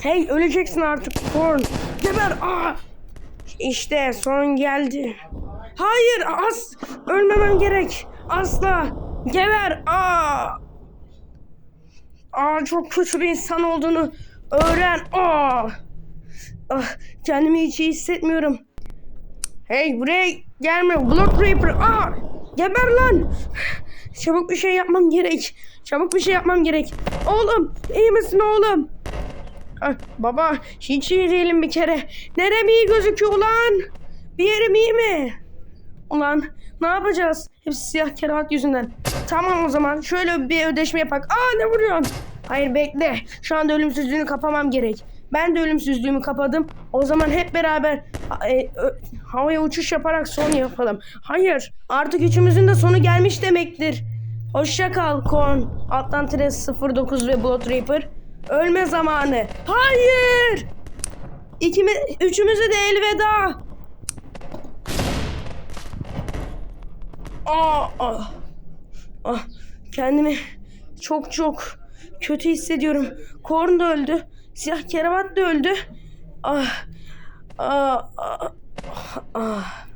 Hey öleceksin artık Korn. Geber. Aa. İşte son geldi. Hayır as ölmemem gerek. Asla. Geber. Aa. Aa çok kötü bir insan olduğunu öğren. Aa. Ah, kendimi hiç iyi hissetmiyorum. Hey buraya gelme. Blood Reaper. Aa. Geber lan. Çabuk bir şey yapmam gerek. Çabuk bir şey yapmam gerek. Oğlum iyi misin oğlum? Baba hiç iyi değilim bir kere. Nerem iyi gözüküyor ulan? Bir yerim iyi mi? Ulan ne yapacağız? Hepsi siyah kerahat yüzünden. Tamam o zaman şöyle bir ödeşme yapak. Aa ne vuruyorsun? Hayır bekle. Şu anda ölümsüzlüğünü kapamam gerek. Ben de ölümsüzlüğümü kapadım. O zaman hep beraber e, havaya uçuş yaparak son yapalım. Hayır. Artık üçümüzün de sonu gelmiş demektir. Hoşça kal Korn, Atlantis 09 ve Blood Reaper. Ölme zamanı. Hayır! İkimiz, üçümüze de elveda. Aa, ah, ah, kendimi çok çok kötü hissediyorum. Korn da öldü. Siyah keravat da öldü. Ah, ah, ah, ah.